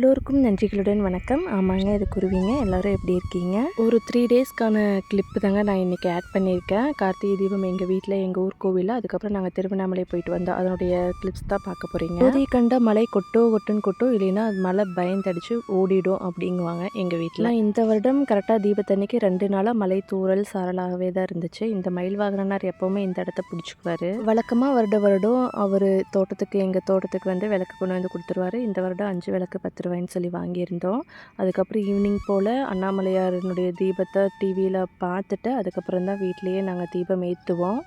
எல்லோருக்கும் நன்றிகளுடன் வணக்கம். ஆமாங்க இது குருவிங்க. எல்லோரும் எப்படி இருக்கீங்க? ஒரு த்ரீ டேஸ்க்கான கிளிப்பு தாங்க நான் இன்றைக்கி ஆட் பண்ணியிருக்கேன். கார்த்திகை தீபம் எங்கள் வீட்டில் எங்கள் ஊர் கோவிலில். அதுக்கப்புறம் நாங்கள் திருவண்ணாமலை போயிட்டு வந்தோம். அதனுடைய கிளிப்ஸ் தான் பார்க்க போகிறீங்க உதவி கண்ட மலை கொட்டோ கொட்டுன்னு கொட்டோ இல்லைன்னா அது பயந்தடிச்சு ஓடிடும் அப்படிங்குவாங்க எங்கள் வீட்டில் இந்த வருடம் கரெக்டாக தீபத்தன்னைக்கு ரெண்டு நாளாக மலை தூரல் சாரலாகவே தான் இருந்துச்சு. இந்த மயில் வாகனார் எப்போவுமே இந்த இடத்த பிடிச்சிக்குவார். வழக்கமாக வருட வருடம் அவர் தோட்டத்துக்கு எங்கள் தோட்டத்துக்கு வந்து விளக்கு கொண்டு வந்து கொடுத்துருவாரு. இந்த வருடம் அஞ்சு விளக்கு பத்து ரூபாய்ன்னு சொல்லி வாங்கியிருந்தோம். அதுக்கப்புறம் ஈவினிங் போல் அண்ணாமலையாரனுடைய தீபத்தை டிவியில் பார்த்துட்டு அதுக்கப்புறம் தான் வீட்லேயே நாங்கள் தீபம் ஏற்றுவோம்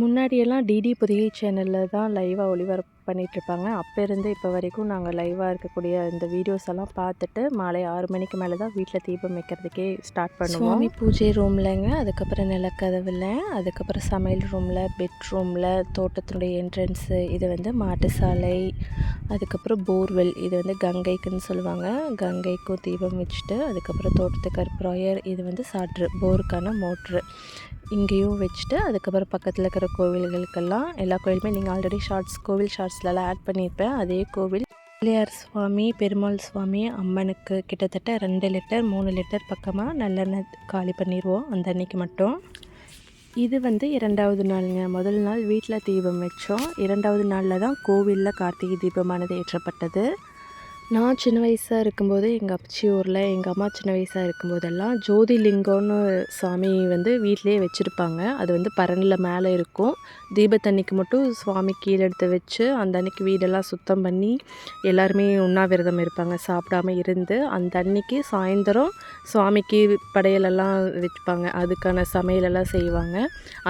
முன்னாடியெல்லாம் டிடி புதிய சேனலில் தான் லைவாக ஒளிபரப்பு பண்ணிகிட்ருப்பாங்க அப்போ இருந்து இப்போ வரைக்கும் நாங்கள் லைவாக இருக்கக்கூடிய இந்த வீடியோஸ் எல்லாம் பார்த்துட்டு மாலை ஆறு மணிக்கு மேலே தான் வீட்டில் தீபம் வைக்கிறதுக்கே ஸ்டார்ட் பண்ணுவோம். சுவாமி பூஜை ரூம்லங்க அதுக்கப்புறம் நிலக்கதவில் அதுக்கப்புறம் சமையல் ரூமில் பெட்ரூமில் தோட்டத்தினுடைய என்ட்ரன்ஸு இது வந்து மாட்டு சாலை அதுக்கப்புறம் போர்வெல் இது வந்து கங்கைக்குன்னு சொல்லுவாங்க. கங்கைக்கும் தீபம் வச்சுட்டு அதுக்கப்புறம் தோட்டத்துக்கு கருப்புராயர் இது வந்து சாற்று போருக்கான மோட்ரு. இங்கேயும் வச்சுட்டு அதுக்கப்புறம் பக்கத்தில் இருக்கிற கோவில்களுக்கெல்லாம் எல்லா கோயிலுமே நீங்கள் ஆல்ரெடி ஷார்ட்ஸ் கோவில் ஷார்ட்ஸ்லலாம் ஆட் பண்ணியிருப்பேன். அதே கோவில் பிள்ளையார் சுவாமி பெருமாள் சுவாமி அம்மனுக்கு கிட்டத்தட்ட ரெண்டு லிட்டர் மூணு லிட்டர் பக்கமாக நல்லெண்ணெய் காலி பண்ணிடுவோம் அந்த அன்னைக்கு மட்டும். இது வந்து இரண்டாவது நாளுங்க. முதல் நாள் வீட்டில் தீபம் வச்சோம். இரண்டாவது நாளில் தான் கோவிலில் கார்த்திகை தீபமானது ஏற்றப்பட்டது. நான் சின்ன வயசாக இருக்கும்போது எங்கள் அப்பச்சி ஊரில் எங்கள் அம்மா சின்ன வயசாக இருக்கும்போதெல்லாம் ஜோதிலிங்கம்னு சாமி வந்து வீட்டிலேயே வச்சுருப்பாங்க. அது வந்து பரனில் மேலே இருக்கும். தீபத்தன்னைக்கு மட்டும் சுவாமி கீழே எடுத்து வச்சு அந்த அன்னைக்கு வீடெல்லாம் சுத்தம் பண்ணி எல்லாருமே உண்ணாவிரதம் இருப்பாங்க. சாப்பிடாம இருந்து அந்த அன்னைக்கு சாயந்தரம் சுவாமிக்கு படையலெல்லாம் வைப்பாங்க. அதுக்கான சமையலெல்லாம் செய்வாங்க.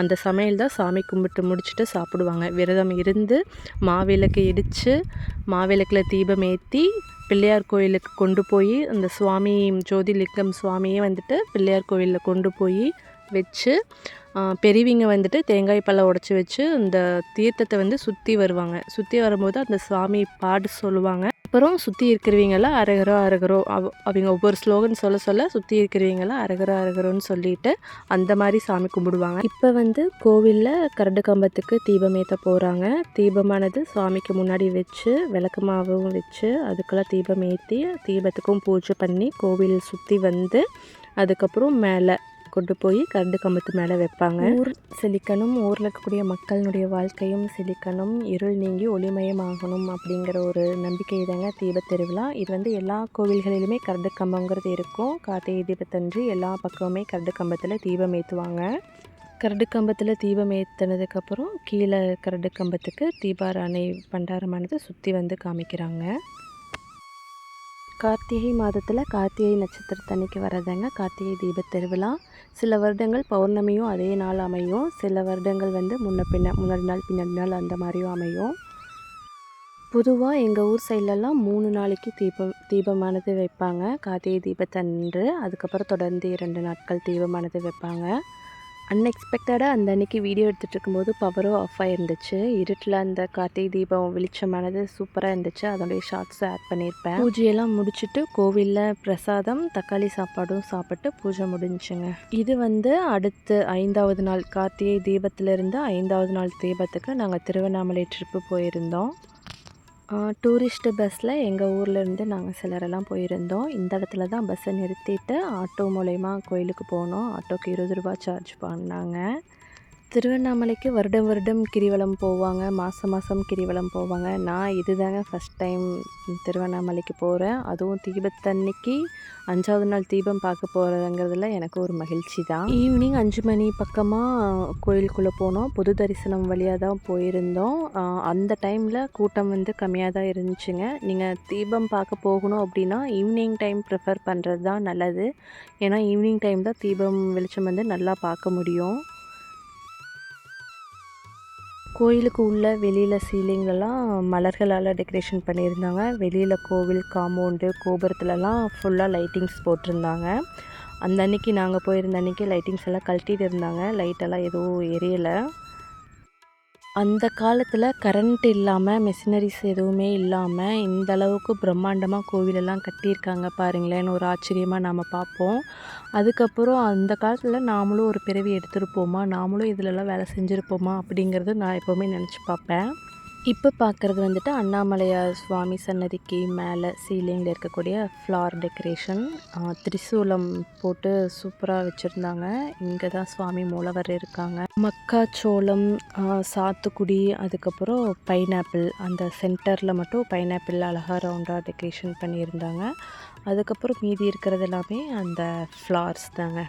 அந்த சமையல் தான் சாமி கும்பிட்டு முடிச்சுட்டு சாப்பிடுவாங்க. விரதம் இருந்து மாவிளக்கு இடித்து மாவிளக்கில் தீபம் ஏற்றி பிள்ளையார் கோயிலுக்கு கொண்டு போய் அந்த சுவாமி ஜோதிலிங்கம் சுவாமியே வந்துட்டு பிள்ளையார் கோயிலில் கொண்டு போய் வச்சு பெரியவங்க வந்துட்டு தேங்காய் பழம் உடச்சி வச்சு அந்த தீர்த்தத்தை வந்து சுற்றி வருவாங்க. சுற்றி வரும்போது அந்த சுவாமி பாடு சொல்லுவாங்க. அப்புறம் சுற்றி இருக்கிறவங்களாம் அரகரோ அரகரோ அவ அவங்க ஒவ்வொரு ஸ்லோகன் சொல்ல சொல்ல சுற்றி இருக்கிறவங்களாம் அரகரோ அரகரோன்னு சொல்லிட்டு அந்த மாதிரி சாமி கும்பிடுவாங்க. இப்போ வந்து கோவிலில் கரடு கம்பத்துக்கு தீபம் ஏற்ற போகிறாங்க தீபமானது சாமிக்கு முன்னாடி வச்சு விளக்கமாகவும் வச்சு அதுக்கெல்லாம் தீபம் ஏற்றி தீபத்துக்கும் பூஜை பண்ணி கோவில் சுற்றி வந்து அதுக்கப்புறம் மேலே கொண்டு போய் கரண்டு கம்பத்து மேலே வைப்பாங்க. ஊர் செழிக்கணும் ஊரில் இருக்கக்கூடிய மக்களினுடைய வாழ்க்கையும் செழிக்கணும் இருள் நீங்கி ஒளிமயமாகணும் அப்படிங்கிற ஒரு நம்பிக்கை தாங்க தீப திருவிழா. இது வந்து எல்லா கோவில்களிலுமே கரண்டு கம்பங்கிறது இருக்கும். கார்த்திகை தீபத்தன்று எல்லா பக்கமுமே கரண்டு கம்பத்தில் தீபம் ஏற்றுவாங்க கரடு கம்பத்தில் தீபம் ஏற்றினதுக்கப்புறம் கீழே கரடு கம்பத்துக்கு தீபாராணை பண்டாரமானது சுற்றி வந்து காமிக்கிறாங்க. கார்த்திகை மாதத்தில் கார்த்திகை நட்சத்திரத்தன்னைக்கு வரதாங்க கார்த்திகை தீப திருவிழா. சில வருடங்கள் பௌர்ணமியும் அதே நாள் அமையும். சில வருடங்கள் வந்து முன்ன பின்ன முன்னாடி நாள் பின்னாடி நாள் அந்த மாதிரியும் அமையும். பொதுவாக எங்கள் ஊர் சைட்லலாம் மூணு நாளைக்கு தீபம் தீபமானது வைப்பாங்க. கார்த்திகை தீபத்தன்று அதுக்கப்புறம் தொடர்ந்து இரண்டு நாட்கள் தீபமானது வைப்பாங்க. அன்எக்ஸ்பெக்டடாக அந்த அன்னைக்கு வீடியோ எடுத்துகிட்டு இருக்கும்போது பவரும் ஆஃப் ஆகிருந்துச்சு இருட்டில் அந்த கார்த்திகை தீபம் வெளிச்சமானது சூப்பராக இருந்துச்சு. அதோடைய ஷார்ட்ஸும் ஆட் பண்ணியிருப்பேன். பூஜையெல்லாம் முடிச்சுட்டு கோவிலில் பிரசாதம் தக்காளி சாப்பாடும் சாப்பிட்டு பூஜை முடிஞ்சுங்க. இது வந்து அடுத்து ஐந்தாவது நாள் கார்த்திகை தீபத்திலிருந்து ஐந்தாவது நாள் தீபத்துக்கு நாங்கள் திருவண்ணாமலை ட்ரிப்பு போயிருந்தோம். டூரிஸ்ட்டு பஸ்ஸில் எங்கள் ஊர்லேருந்து நாங்கள் சிலரெல்லாம் போயிருந்தோம். இந்த இடத்துல தான் பஸ்ஸை நிறுத்திட்டு ஆட்டோ மூலயமா கோயிலுக்கு போனோம். ஆட்டோக்கு இருபது ரூபா சார்ஜ் பண்ணாங்க. திருவண்ணாமலைக்கு வருடம் வருடம் கிரிவலம் போவாங்க மாதம் மாதம் கிரிவலம் போவாங்க. நான் இது தாங்க ஃபஸ்ட் டைம் திருவண்ணாமலைக்கு போகிறேன் அதுவும் தீபத்தன்னைக்கு அஞ்சாவது நாள் தீபம் பார்க்க போகிறதுங்கிறதுல எனக்கு ஒரு மகிழ்ச்சி தான் ஈவினிங் அஞ்சு மணி பக்கமாக கோயிலுக்குள்ளே போனோம். பொது தரிசனம் வழியாக தான் போயிருந்தோம். அந்த டைமில் கூட்டம் வந்து கம்மியாக தான் இருந்துச்சுங்க. நீங்கள் தீபம் பார்க்க போகணும் அப்படின்னா ஈவினிங் டைம் ப்ரிஃபர் பண்ணுறது தான் நல்லது. ஏன்னா ஈவினிங் டைம் தான் தீபம் வெளிச்சம் வந்து நல்லா பார்க்க முடியும். கோயிலுக்கு உள்ள வெளியில் சீலிங்கெல்லாம் மலர்களால் டெக்கரேஷன் பண்ணியிருந்தாங்க. வெளியில் கோவில் காம்பவுண்டு கோபுரத்துலலாம் ஃபுல்லாக லைட்டிங்ஸ் போட்டிருந்தாங்க. அந்த அன்னைக்கு நாங்கள் போயிருந்த அன்றைக்கி லைட்டிங்ஸ் எல்லாம் கழட்டிட்டு இருந்தாங்க. லைட்டெல்லாம் எதுவும் எரியலை. அந்த காலத்தில் கரண்ட் இல்லாமல் மெஷினரிஸ் எதுவுமே இல்லாமல் இந்த அளவுக்கு பிரம்மாண்டமாக கோவிலெல்லாம் கட்டியிருக்காங்க பாருங்களேன்னு ஒரு ஆச்சரியமாக நாம் பார்ப்போம். அதுக்கப்புறம் அந்த காலத்தில் நாமளும் ஒரு பிறவி எடுத்திருப்போமா? நாமளும் இதிலெல்லாம் வேலை செஞ்சுருப்போமா? அப்படிங்கிறது நான் எப்போவுமே நினச்சி பார்ப்பேன். இப்போ பார்க்குறது வந்துட்டு அண்ணாமலையார் சுவாமி சன்னதிக்கு மேலே சீலிங்கில் இருக்கக்கூடிய ஃப்ளார் டெக்கரேஷன் திரிசூலம் போட்டு சூப்பராக வச்சுருந்தாங்க. இங்கே தான் சுவாமி மூலவர் இருக்காங்க. மக்காச்சோளம் சாத்துக்குடி அதுக்கப்புறம் பைனாப்பிள் அந்த சென்டரில் மட்டும் பைனாப்பிள் அழகாக ரவுண்டாக டெக்கரேஷன் பண்ணியிருந்தாங்க. அதுக்கப்புறம் மீதி இருக்கிறது எல்லாமே அந்த ஃப்ளார்ஸ் தாங்க.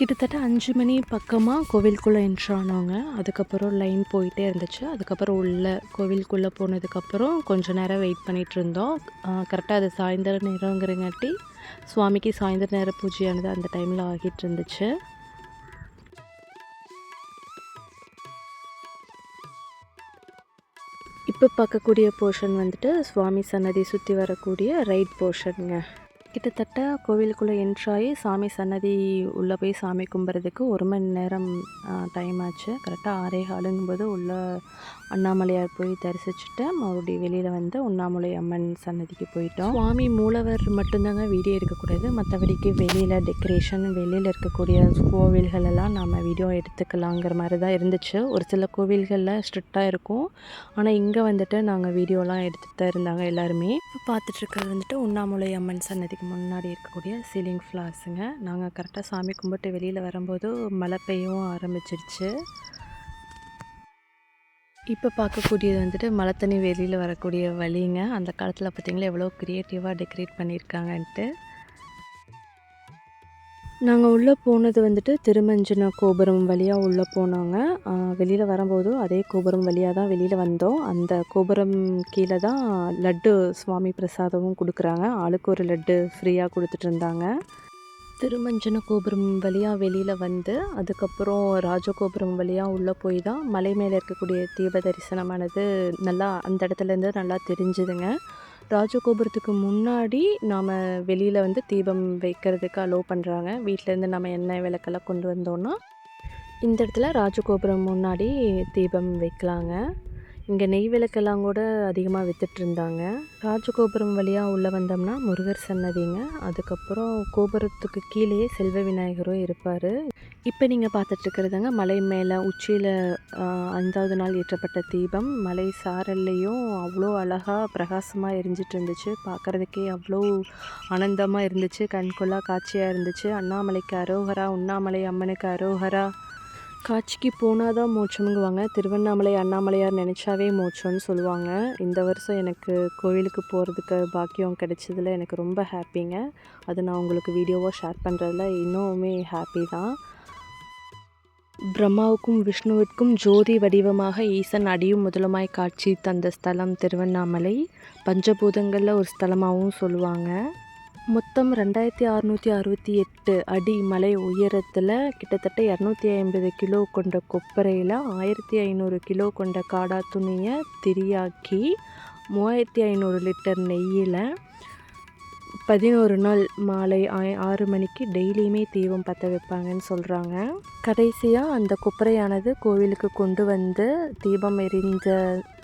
கிட்டத்தட்ட அஞ்சு மணி பக்கமாக கோவிலுக்குள்ளே என்ட்ரு அதுக்கப்புறம் லைன் போயிட்டே இருந்துச்சு. அதுக்கப்புறம் உள்ளே கோவிலுக்குள்ளே போனதுக்கப்புறம் கொஞ்சம் நேரம் வெயிட் பண்ணிகிட்டு இருந்தோம். கரெக்டாக அது சாயந்தர நேரங்கிறங்காட்டி சுவாமிக்கு சாயந்தர நேர பூஜையானது அந்த டைமில் ஆகிட்டு இருந்துச்சு. இப்போ பார்க்கக்கூடிய போர்ஷன் வந்துட்டு சுவாமி சன்னதி சுற்றி வரக்கூடிய ரைட் போர்ஷனுங்க கிட்டத்தட்ட கோவிலுக்குள்ளே என்ட்ராகி சாமி சன்னதி உள்ளே போய் சாமி கும்பிட்றதுக்கு ஒரு மணி நேரம் டைம் ஆச்சு. கரெக்டாக ஆறே காலுங்கும்போது உள்ள அண்ணாமலையார் போய் தரிசிச்சுட்டு மறுபடியும் வெளியில் வந்து உண்ணாமலை அம்மன் சன்னதிக்கு போயிட்டோம். சுவாமி மூலவர் மட்டும்தாங்க வீடியோ எடுக்கக்கூடாது. மற்றபடிக்கு வெளியில் டெக்கரேஷன் வெளியில் இருக்கக்கூடிய கோவில்கள் எல்லாம் நம்ம வீடியோ எடுத்துக்கலாங்கிற மாதிரி தான் இருந்துச்சு. ஒரு சில கோவில்களில் ஸ்ட்ரிக்டாக இருக்கும். ஆனால் இங்கே வந்துட்டு நாங்கள் வீடியோலாம் எடுத்துகிட்டு தான் இருந்தாங்க எல்லாருமே. இருக்கிறது வந்துட்டு உண்ணாமலை அம்மன் சன்னதிக்கு முன்னாடி இருக்கக்கூடிய சீலிங் ஃப்ளார்ஸுங்க நாங்கள் கரெக்டாக சாமி கும்பிட்டு வெளியில் வரும்போது மழை பெய்யவும் ஆரம்பிச்சிருச்சு. இப்போ பார்க்கக்கூடியது வந்துட்டு மழை தண்ணி வெளியில் வரக்கூடிய வழிங்க. அந்த காலத்தில் பார்த்தீங்களா எவ்வளோ க்ரியேட்டிவாக டெக்கரேட் பண்ணியிருக்காங்கன்ட்டு. நாங்கள் உள்ளே போனது வந்துட்டு திருமஞ்சன கோபுரம் வழியாக உள்ளே போனோங்க. வெளியில் வரும்போதும் அதே கோபுரம் வழியாக தான் வெளியில் வந்தோம். அந்த கோபுரம் கீழே தான் லட்டு சுவாமி பிரசாதமும் கொடுக்குறாங்க. ஆளுக்கு ஒரு லட்டு ஃப்ரீயாக கொடுத்துட்டு இருந்தாங்க. திருமஞ்சன கோபுரம் வழியாக வெளியில் வந்து அதுக்கப்புறம் ராஜகோபுரம் வழியாக உள்ளே போய் தான் மலை மேலே இருக்கக்கூடிய தீப தரிசனமானது நல்லா அந்த இடத்துலேருந்து நல்லா தெரிஞ்சுதுங்க. ராஜகோபுரத்துக்கு முன்னாடி நாம் வெளியில் வந்து தீபம் வைக்கிறதுக்கு அலோவ் பண்ணுறாங்க வீட்டிலேருந்து நம்ம எண்ணெய் விளக்கெல்லாம் கொண்டு வந்தோன்னா இந்த இடத்துல ராஜகோபுரம் முன்னாடி தீபம் வைக்கலாங்க. இங்கே நெய் விளக்கெல்லாம் கூட அதிகமாக விற்றுட்ருந்தாங்க ராஜகோபுரம் வழியாக உள்ளே வந்தோம்னா முருகர் சன்னதிங்க. அதுக்கப்புறம் கோபுரத்துக்கு கீழேயே செல்வ விநாயகரும் இருப்பார். இப்போ நீங்கள் பார்த்துட்ருக்கிறதுங்க மலை மேலே உச்சியில் ஐந்தாவது நாள் ஏற்றப்பட்ட தீபம். மலை சாரல்லையும் அவ்வளோ அழகாக பிரகாசமாக எரிஞ்சிட்டு இருந்துச்சு. பார்க்குறதுக்கே அவ்வளோ ஆனந்தமாக இருந்துச்சு. கண்கொள்ளா காட்சியாக இருந்துச்சு. அண்ணாமலைக்கு அரோகரா உண்ணாமலை அம்மனுக்கு அரோகரா. காட்சிக்கு போனால் தான் மோட்சம்ங்குவாங்க. திருவண்ணாமலை அண்ணாமலையார் நினச்சாவே மோட்சம்னு சொல்லுவாங்க. இந்த வருஷம் எனக்கு கோவிலுக்கு போகிறதுக்கு பாக்கியம் கிடைச்சதுல எனக்கு ரொம்ப ஹாப்பிங்க. அது நான் உங்களுக்கு வீடியோவாக ஷேர் பண்ணுறதுல இன்னுமே ஹாப்பி தான். பிரம்மாவுக்கும் விஷ்ணுவிற்கும் ஜோதி வடிவமாக ஈசன் அடியும் முதலுமாய் காட்சி தந்த ஸ்தலம் திருவண்ணாமலை. பஞ்சபூதங்களில் ஒரு ஸ்தலமாகவும் சொல்லுவாங்க. மொத்தம் ரெண்டாயிரத்தி அறநூற்றி அறுபத்தி எட்டு அடி மலை உயரத்தில் கிட்டத்தட்ட இரநூத்தி ஐம்பது கிலோ கொண்ட கொப்பரையில் ஆயிரத்தி ஐநூறு கிலோ கொண்ட காடா துணியை திரியாக்கி மூவாயிரத்தி ஐநூறு லிட்டர் நெய்யில் பதினோரு நாள் மாலை ஆ- ஆறு மணிக்கு டெய்லியுமே தீபம் பற்ற வைப்பாங்கன்னு சொல்கிறாங்க கடைசியாக அந்த கொப்பரையானது கோவிலுக்கு கொண்டு வந்து தீபம்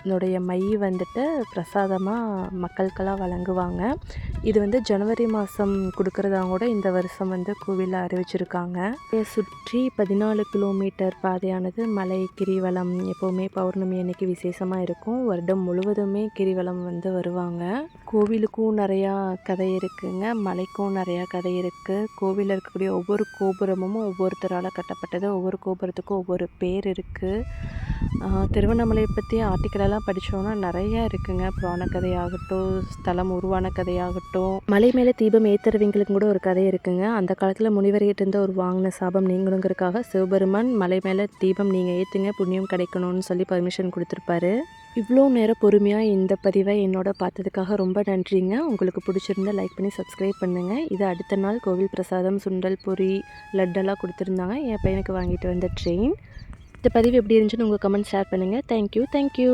அதனுடைய மை வந்துட்டு பிரசாதமாக மக்களுக்கெல்லாம் வழங்குவாங்க. இது வந்து ஜனவரி மாதம் கொடுக்குறதா கூட இந்த வருஷம் வந்து கோவிலில் அறிவிச்சிருக்காங்க. இதை சுற்றி பதினாலு கிலோமீட்டர் பாதையானது மலை கிரிவலம் எப்போவுமே பௌர்ணமி அன்னைக்கு விசேஷமாக இருக்கும். வருடம் முழுவதுமே கிரிவலம் வந்து வருவாங்க. கோவிலுக்கும் நிறையா கதை இருக்குங்க. மலைக்கும் நிறையா கதை இருக்குது கோவிலில் இருக்கக்கூடிய ஒவ்வொரு கோபுரமும் ஒவ்வொருத்தரால் கட்டப்பட்டது. ஒவ்வொரு கோபுரத்துக்கும் ஒவ்வொரு பேர் இருக்குது திருவண்ணாமலையை பற்றி ஆர்டிக்கலெல்லாம் படித்தோன்னா நிறையா இருக்குங்க. புராண கதையாகட்டும் ஸ்தலம் உருவான கதையாகட்டும். மலை மேலே தீபம் ஏத்துறவங்களுக்கு கூட ஒரு கதை இருக்குங்க. அந்த காலத்தில் முனிவர்கிட்ட இருந்த ஒரு வாங்கின சாபம் நீங்களுங்கிறதுக்காக சிவபெருமான் மலை மேலே தீபம் நீங்கள் ஏற்றுங்க புண்ணியம் கிடைக்கணும்னு சொல்லி பர்மிஷன் கொடுத்துருப்பாரு. இவ்வளோ நேரம் பொறுமையாக இந்த பதிவை என்னோட பார்த்ததுக்காக ரொம்ப நன்றிங்க. உங்களுக்கு பிடிச்சிருந்தா லைக் பண்ணி சப்ஸ்கிரைப் பண்ணுங்கள் இது அடுத்த நாள் கோவில் பிரசாதம் சுண்டல் பொரி லட்டெல்லாம் கொடுத்துருந்தாங்க. என் பையனுக்கு வாங்கிட்டு வந்த ட்ரெயின் இந்த பதிவு எப்படி இருந்துச்சுன்னு உங்கள் கமெண்ட் ஷேர் பண்ணுங்கள் தேங்க்யூ தேங்க்யூ